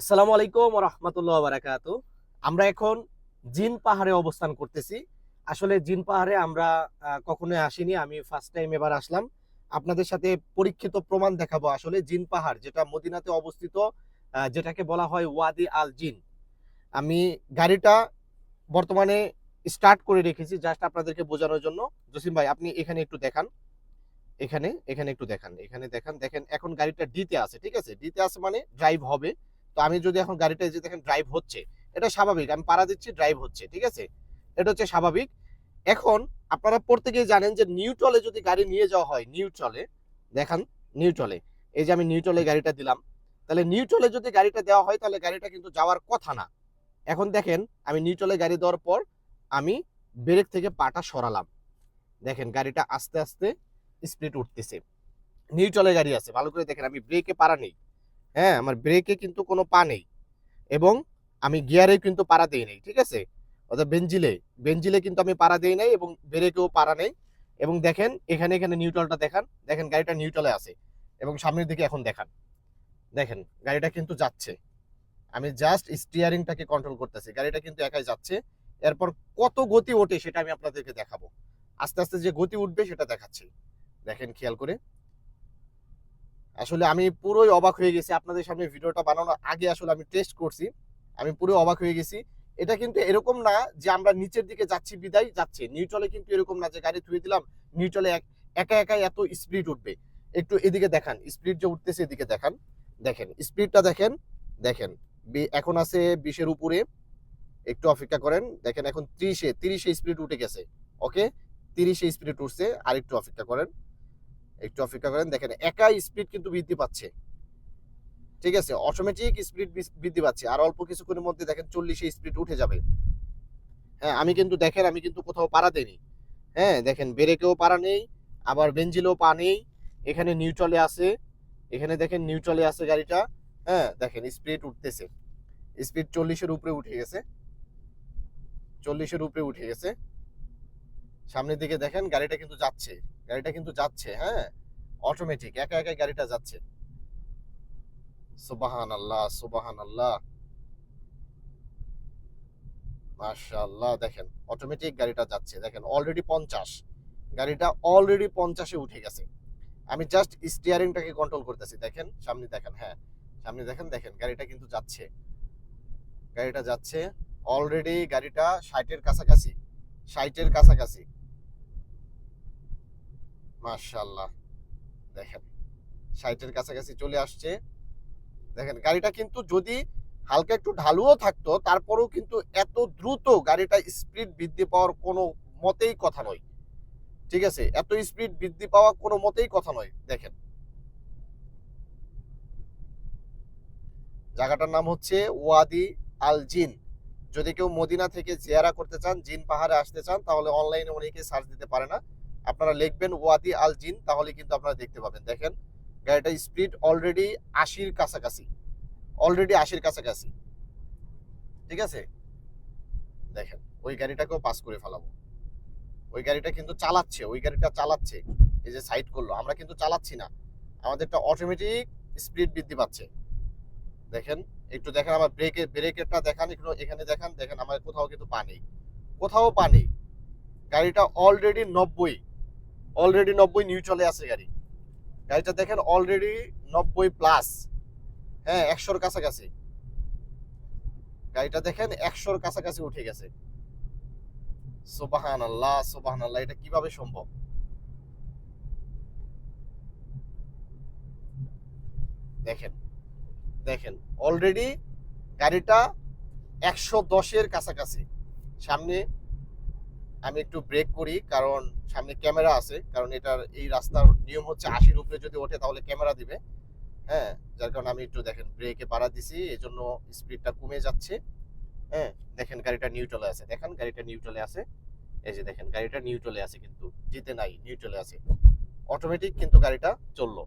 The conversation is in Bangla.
আসসালামু আলাইকুম রহমতুল্লাহ বারাকাত। আমরা এখন জিন পাহাড়ে অবস্থান করতেছি। আসলে জিন পাহাড়ে আমরা কখনোই আসিনি। আমি ফার্স্ট টাইম এবার আসলাম। আপনাদের সাথে পরীক্ষিত প্রমাণ দেখাবো আসলে জিন পাহাড়, যেটা মদিনাতে অবস্থিত যেটাকে বলা হয় ওয়াদি আল জিন। আমি গাড়িটা বর্তমানে স্টার্ট করে রেখেছি জাস্ট আপনাদেরকে বোঝানোর জন্য। জসিম ভাই, আপনি এখানে একটু দেখান। এখানে এখানে একটু দেখান। এখানে দেখান। দেখেন, এখন গাড়িটা ডিতে আছে, ঠিক আছে? ডিতে আছে মানে ড্রাইভ হবে। তো আমি যদি এখন গাড়িটা যে দেখেন ড্রাইভ হচ্ছে, এটা স্বাভাবিক। আমি পাড়া দিচ্ছি ড্রাইভ হচ্ছে, ঠিক আছে? এটা হচ্ছে স্বাভাবিক। এখন আপনারা প্রত্যেকেই জানেন যে নিউট্রলে যদি গাড়ি নিয়ে যাওয়া হয় নিউট্রলে দেখান নিউট্রলে এই যে আমি নিউট্রলে গাড়িটা দিলাম, তাহলে নিউট্রলে যদি গাড়িটা দেওয়া হয়, তাহলে গাড়িটা কিন্তু যাওয়ার কথা না। এখন দেখেন, আমি নিউট্রলে গাড়ি দেওয়ার পর আমি ব্রেক থেকে পাটা সরালাম। দেখেন গাড়িটা আস্তে আস্তে স্পিড উঠতেছে। নিউট্রলে গাড়ি আছে, ভালো করে দেখেন, আমি ব্রেকে পারা নেই। হ্যাঁ আমার ব্রেকে কিন্তু কোনো পা নেই। এবং আমি গিয়ারে কিন্তু পাড়া দেই নাই, ঠিক আছে? অর্থাৎ বেঞ্জিলে বেঞ্জিলে কিন্তু আমি পাড়া দেই নাই এবং ব্রেকেও পাড়া নেই। এবং দেখেন, এখানে এখানে নিউট্রালটা দেখান। দেখেন, গাড়িটা নিউট্রালে আছে। এবং সামনের দিকে এখন দেখান। দেখেন, গাড়িটা কিন্তু যাচ্ছে। আমি জাস্ট স্টিয়ারিংটাকে কন্ট্রোল করতেছি। গাড়িটা কিন্তু একাই যাচ্ছে। এরপর কত গতি ওঠে সেটা আমি আপনাদেরকে দেখাবো। আস্তে আস্তে যে গতি উঠবে সেটা দেখাচ্ছি। দেখেন, খেয়াল করে। আসলে আমি পুরোই অবাক হয়ে গেছি আপনাদের সামনে ভিডিওটা বানানোর আগে আসলে আমি টেস্ট করছি। আমি পুরো অবাক হয়ে গেছি। এটা কিন্তু এরকম না যে আমরা নিচের দিকে যাচ্ছি, বিদায় যাচ্ছে। নিউট্রলে কিন্তু এরকম না যে গাড়ি ধুয়ে দিলাম নিউট্রলে একা একা এত স্পিড উঠবে। একটু এদিকে দেখান স্পিড যে উঠতেছে এদিকে দেখান। দেখেন স্পিডটা দেখেন দেখেন। এখন আছে বিশের উপরে। একটু অপেক্ষা করেন। দেখেন এখন ত্রিশে, তিরিশে স্পিড উঠে গেছে। ওকে তিরিশে স্পিড উঠছে আর একটু অপেক্ষা করেন। একটু অপেক্ষা করেন। দেখেন, একা স্পিড কিন্তু বৃদ্ধি পাচ্ছে। ঠিক আছে? অটোমেটিক স্পিড বৃদ্ধি পাচ্ছে। আর অল্প কিছুক্ষণের মধ্যে দেখেন চল্লিশে স্পিড উঠে যাবে। হ্যাঁ আমি কিন্তু, দেখেন, আমি কিন্তু কোথাও পাড়া দেইনি। হ্যাঁ দেখেন, ব্রেকেও পাড়া নেই, আবার বেঞ্জিলেও পা নেই। এখানে নিউট্রালে আছে। এখানে দেখেন নিউট্রালে আছে গাড়িটা। হ্যাঁ দেখেন স্পিড উঠতেছে। স্পিড চল্লিশের উপরে উঠে গেছে। চল্লিশের উপরে উঠে গেছে। সামনের দিকে দেখেন গাড়িটা কিন্তু যাচ্ছে। গাড়িটা কিন্তু যাচ্ছে হ্যাঁ? অটোমেটিক একা একা গাড়িটা যাচ্ছে। সুবাহান আল্লাহ সুবাহান আল্লাহ মাশাআল্লাহ, দেখেন অটোমেটিক গাড়িটা যাচ্ছে। দেখেন অলরেডি পঞ্চাশ। গাড়িটা অলরেডি পঞ্চাশে উঠে গেছে। আমি জাস্ট স্টিয়ারিংটাকে কন্ট্রোল করতেছি। দেখেন, সামনে দেখেন হ্যাঁ। সামনে দেখেন দেখেন, গাড়িটা কিন্তু যাচ্ছে। গাড়িটা যাচ্ছে। অলরেডি গাড়িটা ষাটের কাছাকাছি। ষাটের কাছাকাছি। মাশাআল্লাহ। দেখেন ষাটের কাছাকাছি চলে আসছে। দেখেন, গাড়িটা কিন্তু যদি হালকা একটু ঢালুও থাকতো, তারপরেও কিন্তু এত দ্রুত গাড়িটা স্পিড বৃদ্ধি পাওয়ার কোনো মতেই কথা নয়। ঠিক আছে? এত স্পিড বৃদ্ধি পাওয়া কোনো মতেই কথা নয়। দেখেন। জায়গাটার নাম হচ্ছে ওয়াদি আল জিন। যদি কেউ মদিনা থেকে জিয়ারা করতে চান, জিন পাহাড়ে আসতে চান, তাহলে অনলাইনে অনেকে সার্চ দিতে পারে না। আপনারা লিখবেন ওয়াদি আল জিন, তাহলে কিন্তু আপনারা দেখতে পাবেন। দেখেন, গাড়িটা স্পিড অলরেডি আশির কাছাকাছি। অলরেডি আশির কাছাকাছি। ঠিক আছে? দেখেন, ওই গাড়িটাকেও পাস করে ফেলাবো। ওই গাড়িটা কিন্তু চালাচ্ছে, ওই গাড়িটা চালাচ্ছে। এই যে সাইড করল, আমরা কিন্তু চালাচ্ছি না। আমাদেরটা অটোমেটিক স্পিড বৃদ্ধি পাচ্ছে। দেখেন, একটু দেখেন আমার ব্রেকে ব্রেকেরটা দেখান, একটু এখানে দেখান। দেখেন, আমার কোথাও কিন্তু পা নেই। কোথাও পা নেই। গাড়িটা অলরেডি নব্বই। অলরেডি নব্বই নিউট্রালে আছে গাড়ি। গাড়িটা দেখেন অলরেডি নব্বই প্লাস হ্যাঁ একশোর কাছাকাছি। গাড়িটা দেখেন একশোর কাছাকাছি উঠে গেছে। সুবাহান আল্লাহ সোবাহান আল্লাহ এটা কীভাবে সম্ভব? দেখেন দেখেন অলরেডি গাড়িটা একশো দশের কাছাকাছি। সামনে আমি একটু ব্রেক করি, কারণ সামনে ক্যামেরা আছে, কারণ এটার এই রাস্তার নিয়ম হচ্ছে আশির উপরে যদি ওঠে তাহলে ক্যামেরা দিবে। হ্যাঁ যার কারণে আমি একটু দেখেন ব্রেকে পাড়া দিছি এই জন্য স্পিডটা কমে যাচ্ছে। হ্যাঁ দেখেন গাড়িটা নিউট্রালে আছে, দেখেন গাড়িটা নিউট্রালে আছে। এই যে দেখেন গাড়িটা নিউট্রালে আছে কিন্তু জিতে নাই নিউট্রালে আছে। অটোমেটিক কিন্তু গাড়িটা চলল।